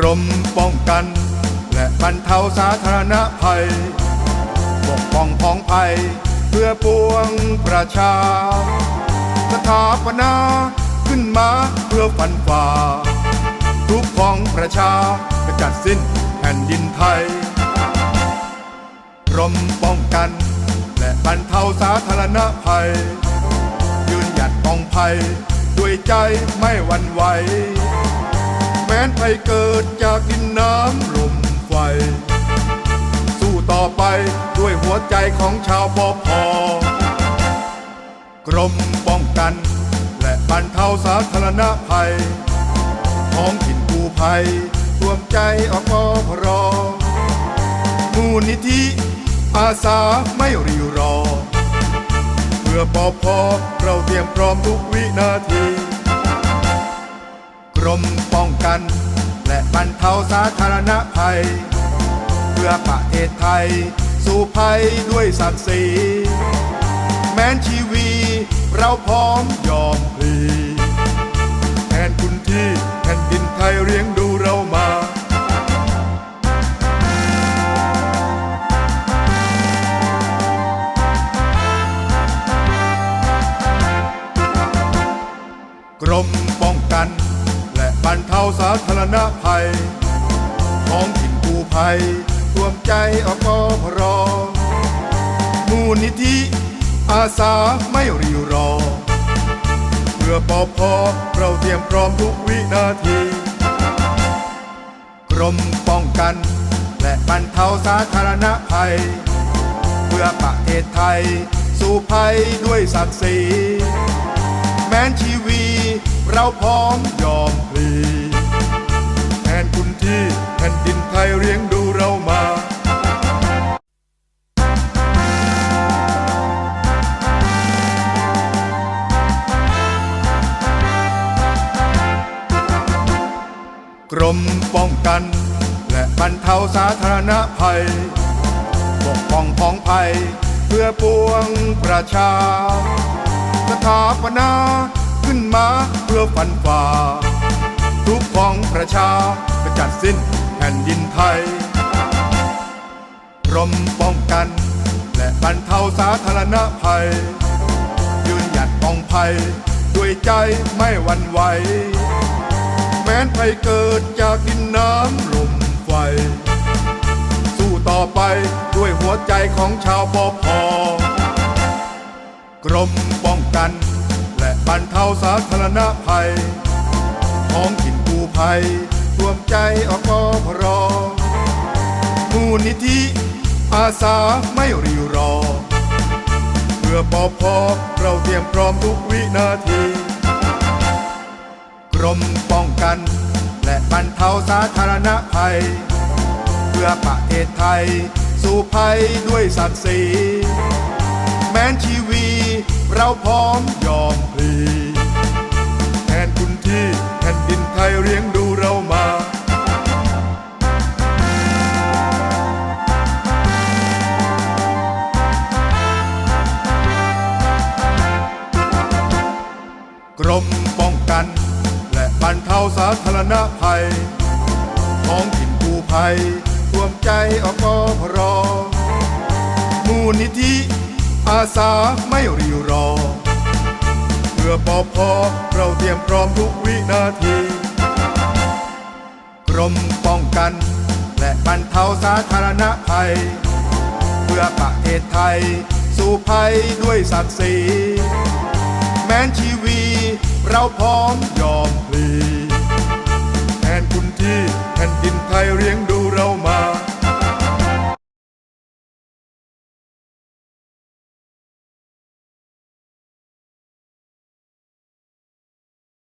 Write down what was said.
กรมป้องกัน และบรรเทาสาธารณภัย ปกป้องพ้องภัย เพื่อปวงประชา สถาปนาขึ้นมาเพื่อฟันฝ่าทุกของประชากระจัดสิ้นแผ่นดินไทยกรมป้องกัน และบรรเทาสาธารณภัย ยืนหยัดป้องภัย ด้วยใจไม่หวั่นไหว แม้นภัยเกิดจากดินน้ำลมไฟ สู้ต่อไปด้วยหัวใจของชาวปอพอกรมป้องกัน และบรรเทาสาธารณภัยท้องถิ่นกู้ภัยรวมใจอปพรมูลนิธิอาสาไม่รีรอ เพื่อปอพอเราเตรียมพร้อมทุกวินาที รมป้องกัน และบรรเทาสาธารณภัย เพื่อประเทศไทย สู่ภัยด้วยศักดิ์ศรีแม้นชีวีเราพร้อมยอมพลีแทนคุณที่แผ่นดินไทยเลี้ยงดูเรามากรมป้องกัน รรเทาสาธารณภัยท้องถิ่นกู้ภัยรวมใจอปพรมูลนิธิอาสาไม่รีรอ เพื่อปอพอเราเตรียมพร้อมทุกวินาที กรมป้องกัน และบรรเทาสาธารณภัย เพื่อประเทศไทย สู่ภัยด้วยศักดิ์ศรีแม้นชีวี เราพร้อมยอมพลีแทนคุณที่แผ่นดินไทยเลี้ยงดูเรามากรมป้องกัน และบรรเทาสาธารณภัย ปกป้องพ้องภัย เพื่อปวงประชา สถาปนาขึ้นมา พื่อฟันฝ่า ทุกของประชากระจัดสิ้นแผ่นดินไทยกรมป้องกัน และบรรเทาสาธารณภัย ยืนหยัดป้องภัย ด้วยใจไม่หวั่นไหว แม้นภัยเกิดจากดินน้ำลมไฟ สู้ต่อไปด้วยหัวใจของชาวปอพกรมป้องกัน รรเทาสาธารณภัยท้องถิ่นกู้ภัยรวมใจอปพรมูลนิธิอาสาไม่รีรอ เพื่อปอพอเราเตรียมพร้อมทุกวินาที กรมป้องกัน และบรรเทาสาธารณภัย เพื่อประเทศไทย สู่ภัยด้วยศักดิ์ศรีแม้นชีวีเราพร้อมยอม สาธารณภัยท้องถิ่นกู้ภัยรวมใจอปพรมูลนิธิอาสาไม่รีรอ เพื่อปอพอเราเตรียมพร้อมทุกวินาที กรมป้องกัน และบรรเทาสาธารณภัย เพื่อประเทศไทย สู่ภัยด้วยศักดิ์ศรีแม้นชีวีเราพร้อมยอม